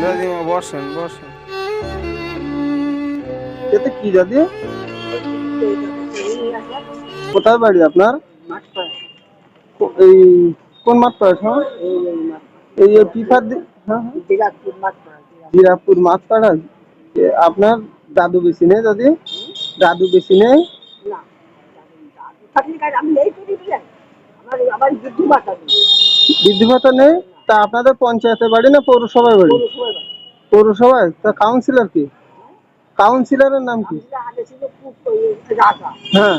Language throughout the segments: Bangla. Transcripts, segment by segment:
দাদিমা বসেন বসেন এতে কি দাদি কোথায় বাড়ি আপনার এই কোন মাঠ পাড়া এই যে পিফার দি- হ্যাঁ হ্যাঁ জিরাপুর মাঠ পাড়া আপনার দাদু বেশি নেই দাদি দাদু বেশি নেই বৃদ্ধি ভাতা নেই তা আপনাদের পঞ্চায়েতে বাড়ি না পৌরসভায় বাড়ি? পৌরসভায়? তা কাউন্সিলর কি? কাউন্সিলরের নাম কি? হ্যাঁ।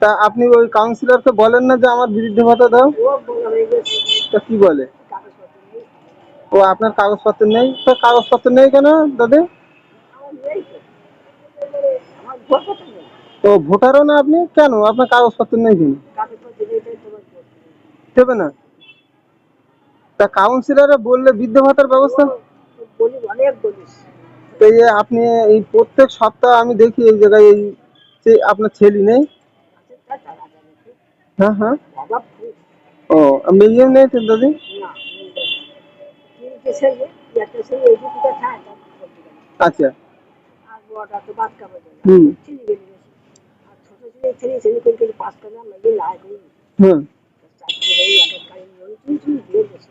তা আপনি ওই কাউন্সিলরকে বলেন না যে আমার বৃদ্ধি ভাতা দাও? তা কি বলে? ও আপনার কাগজপত্র নেই? তো কাগজপত্র নেই কেন দাদি? তো ভোটারও না আপনি? কেন? আপনার কাগজপত্র নেই কেন কাগজপত্র নেই তাই তোমার ভোট নেই। দেবে না। তা কাউন্সিলরে বললে বৃদ্ধ ভাতার ব্যবস্থা? এই যে আপনি এই প্রত্যেক সপ্তাহ আমি দেখি এই জায়গায় এই যে আপনার ছেলে নেই? হ্যাঁ হ্যাঁ। ও মেয়ে নেই তো দাদি। আচ্ছা। হুম। ছিলি গেলি বেশি আর ছোট ছেলে ছেলে ছেলে করে করে পাস করে না মেয়ে লাই করি হুম চাকরি করে এক এক কারি লোন চুই চুই দিয়ে গেছে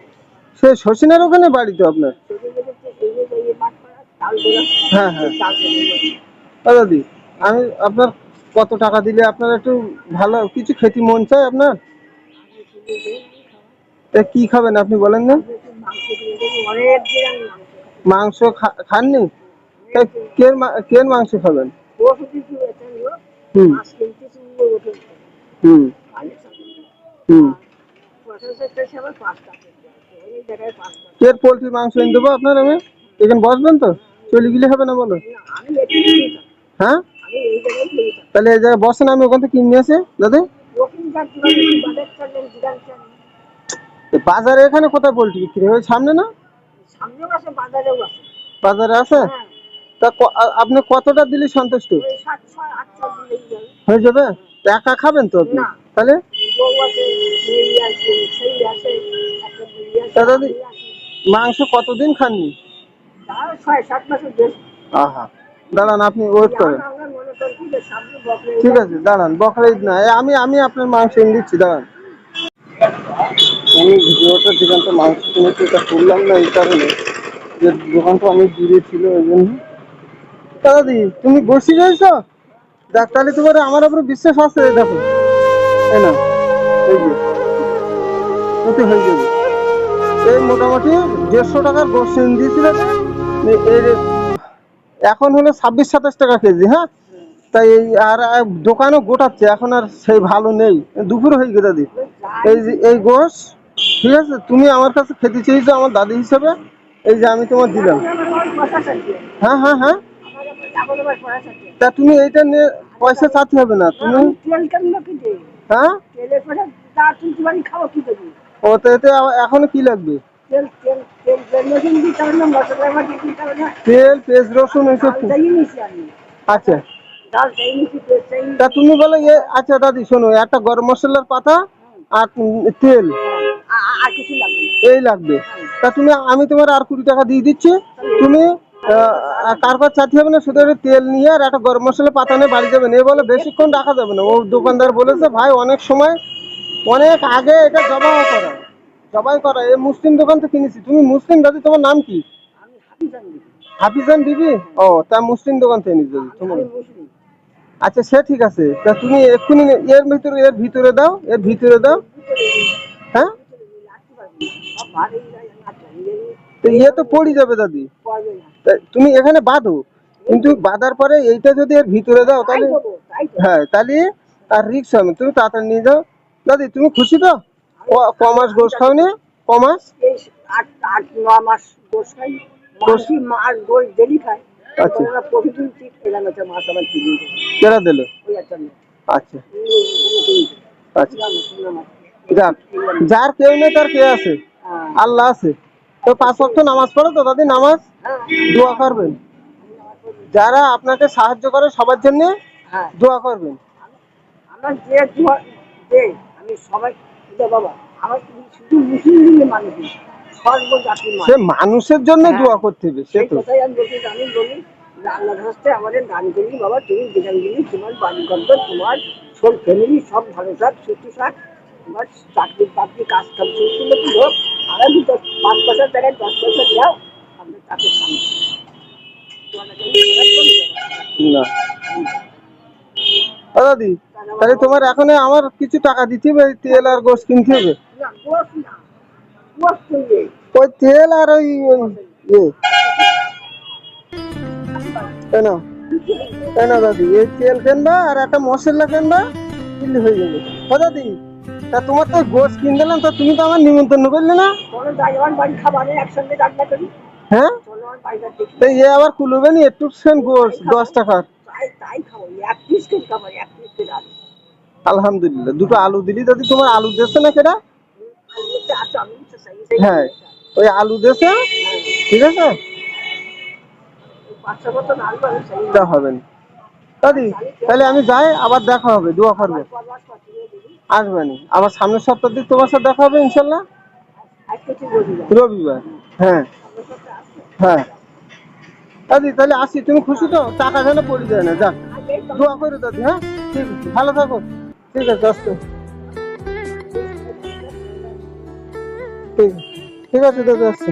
সে শচীনের ওখানে বাড়ি তো আপনার? হ্যাঁ হ্যাঁ। দাদি, আমি আপনার কত টাকা দিলে আপনার একটু ভালো কিছু খেতে মন চায় আপনার? তা কি খাবেন আপনি বলেন না। মাংস খাননি? কেন কের মাংস খাবেন? হুম। হুম। হুম। কের পোলট্রি মাংস এনে দেবো আপনার আমি? এখানে বসবেন তো? চলে গেলে হবে না বলো? হ্যাঁ? তাহলে এই জায়গায় বসেন আমি ওখান থেকে কিনে আসে। দাদা? বাজার এখানে কোথায় পোলট্রি বিক্রি হয়? সামনে না? বাজারে আছে? তা আপনি কতটা দিলে সন্তুষ্ট? হয়ে যাবে? একা খাবেন তো আপনি? তাহলে? দাদা আমি মাংস কতদিন খাননি? আহা দাঁড়ান আপনি ওয়েট করেন। মনে ঠিক আছে দাঁড়ান বকরা ঈদ না এ, আমি আমি আপনার মাংস এনে দিচ্ছি দাঁড়ান। আমি ভিডিওটা যেখান থেকে মাংস কিনেছি এটা করলাম না এই কারণে যে দোকানটা অনেক দূরে ছিল ওই জন্য। দাদি তুমি বসে রয়েছ? দেখ তাহলে তোমার আমার উপরে বিশ্বাস আছে দেখো। এই না এই যে। হয়ে যাবে। এই মোটামুটি দেড়শো টাকার এনে দিয়েছিল এখন হলো ছাব্বিশ সাতাশ টাকা কেজি হ্যাঁ? তাই এই আর দোকানও গোটাচ্ছে এখন আর সেই ভালো নেই। দুপুর হয়ে গেছে দাদি। এই যে এই গোশ ঠিক আছে? তুমি আমার কাছে খেতে চেয়েছো আমার দাদি হিসেবে এই যে আমি তোমার দিলাম। হ্যাঁ হ্যাঁ হ্যাঁ। তা তুমি এইটা নিয়ে পয়সা চাতে হবে না। তুমি হ্যাঁ? তেলের পরে চা তুলতে পারি খাব কি দেবো ও তো এতে আবার এখনও কি লাগবে তেল পেঁয়াজ রসুন এইসব আচ্ছা। তা তুমি বলো আচ্ছা দাদি শোনো একটা গরম মশলার পাতা আর তেল। না। এই লাগবে। তা তুমি আমি তোমার আর কুড়ি টাকা দিয়ে দিচ্ছি। তুমি কারবার চাইতে হবে না শুধু তেল নিয়ে আর একটা গরম মশলা পাতা নিয়ে বাড়ি যাবেন এই বলে বেশিক্ষণ রাখা যাবে না। ও দোকানদার বলেছে ভাই অনেক সময় অনেক আগে এটা জবাই করা। জবাই করা এই মুসলিম দোকান থেকে কিনেছি। তুমি মুসলিম দাদি তোমার নাম কি? হাফিজান বিবি ও তা মুসলিম দোকান থেকে দাদি তোমার। আচ্ছা সে ঠিক আছে। তা তুমি এক্ষুনি এর ভিতরে এর ভিতরে দাও এর ভিতরে দাও। হ্যাঁ? তো ইয়ে তো পড়ে যাবে দাদি। তা তুমি এখানে বাঁধো। কিন্তু বাঁধার পরে এইটা যদি এর ভিতরে দাও তাহলে হ্যাঁ তাহলে আর রিক্স হবে তুমি তাড়াতাড়ি নিয়ে যাও। দাদি তুমি খুশি তো? কমাস গোস খাওনি? কমাস আট আট ন মাস গোস খাই। গোস ডেলি খায়। আচ্ছা। আমরা প্রতিদিন ঠিক এলাম একটা মাছ আবার কিনে দেয়। কেরা দিল? ওই একটা আচ্ছা। আচ্ছা। যাক যার কেউ নেই তার কে আছে? হ্যাঁ, আল্লাহ আছে। তো পাঁচ ওয়াক্ত নামাজ পড়ো তো দাদি নামাজ? হ্যাঁ, দোয়া করবেন। যারা আপনাকে সাহায্য করে সবার জন্য হ্যাঁ। দোয়া করবেন। আমার যে দোয়া- আমি সবাই বাবা আমার শুধু মুসলিম মানুষ সে মানুষের জন্য হ্যাঁ। দোয়া করতে হবে সে তো আমি বলি আল্লাহর হস্তে আমাদের দান করি বাবা তুমি যেখানে গেলি তোমার বাড়ি গন্ধ তোমার সব ফ্যামিলি সব ভালো থাক সুস্থ থাক তোমার চাকরি বাকরি কাজ কাজ সুস্থ হোক আর আমি দশ পাঁচ জায়গায় দশ যাও আমরা তাকে সামনে করি না। দাদি তাহলে তোমার এখন আমার কিছু টাকা দিতে হবে এই তেল আর গোস কিনতে হবে? ওই তেল আর ওই ওই ইয়ে। কেন কেন দাদি, এই তেল কিনবা আর একটা মশলা কিনবা কিনলে হয়ে যাবে। ও দাদি, তা তোমার তো গোস কিন দিলাম, তো তুমি তো আমার নিমন্ত্রণ করলে না? হ্যাঁ? চলো আমার বাড়িটা দেখি তো এ আবার কুলবে নি, একটু সেন গোস দশ টাকার। তাই তাই খাব এক পিস করে খাব এক পিস করে আলু। আলহামদুলিল্লাহ দুটো আলু দিলি দাদি তোমার আলু দেছে না কেটা হ্যাঁ ওই আলু দেছে ঠিক আছে? তা হবে না। দাদি তাহলে আমি যাই আবার দেখা হবে দোয়া করবে। পরমাস পাঠিয়ে দিবি আসবে নি। আবার সামনের সপ্তাহ দিক তোমার সাথে দেখা হবে ইনশাল্লাহ? রবিবার হ্যাঁ। হ্যাঁ। দাদি তাহলে আসি, তুমি খুশি তো? টাকা যেন পড়ে যায় না, যা। দোয়া করো দাদি হ্যাঁ? ঠিক আছে, ভালো থাকো। ঠিক আছে আছে, ঠিক আছে, দাদি, আসছে।